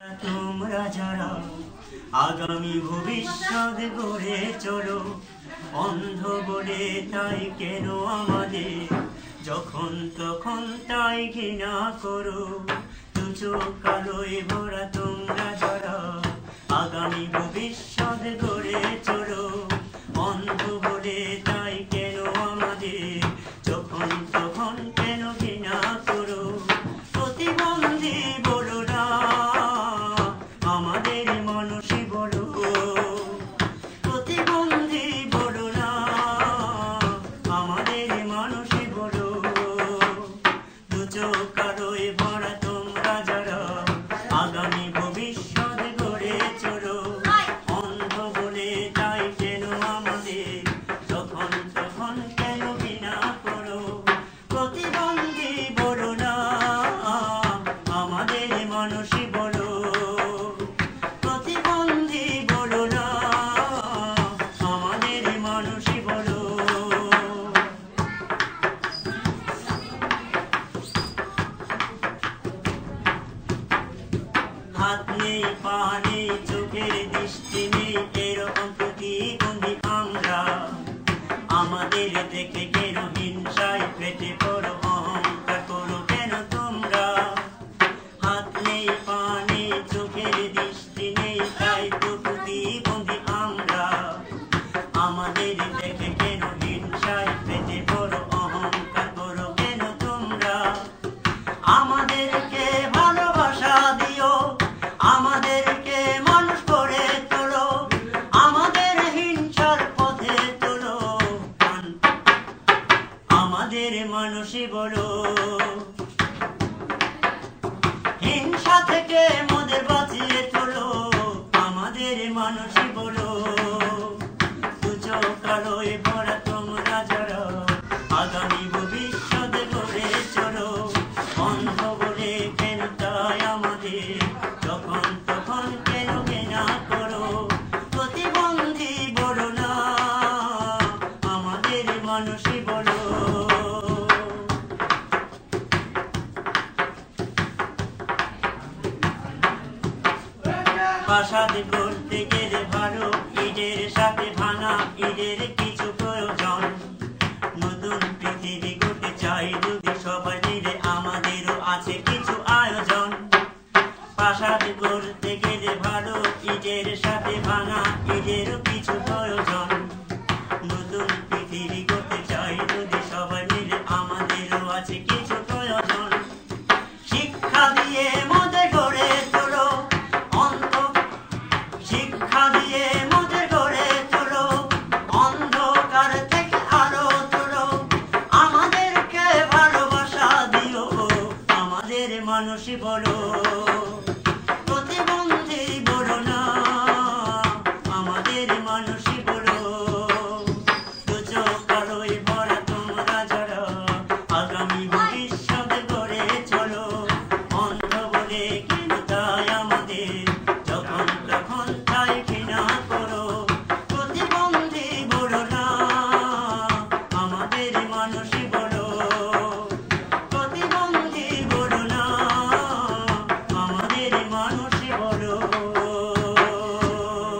তোমরা যারা আগামী ভবিষ্যৎ গড়ে চলো। অন্ধ বলে তাই কেন আমাদের? যখন তখন তাই ঘৃণা করো। দুচো কালোয় ভরা তোমরা যারা আগামী ভবিষ্যৎ গড়ে চলো। নেই পা নেই চোখের দৃষ্টি নেই এরকম প্রতিবন্ধী আমরা। আমাদের দেখে আমাদের মানুষই বলো। হিংসা থেকে মোদের বাঁচিয়ে তোলো, আমাদের মানুষই বলো। দুচো কালোয় ভরা তোমরা ভবিষ্যৎ করে চলো। অন্ধ বলে কেন তাই আমাদের? যখন তখন কেন কেনা করো? প্রতিবন্ধী বলো না, আমাদের মানুষই বলো। প্রাসাদ গেলে ভালো। ঈদের সাথে ভাঙা ঈদের কিছু প্রয়োজন। নতুন পৃথিবী করতে চাই যদি সবাই মিলে আমাদেরও আছে কিছু আয়োজন। প্রাসাদ করতে গেলে ভালো, ঈদের সাথে ভাঙা ইটেরও কিছু প্রয়োজন। মানুষই বলো।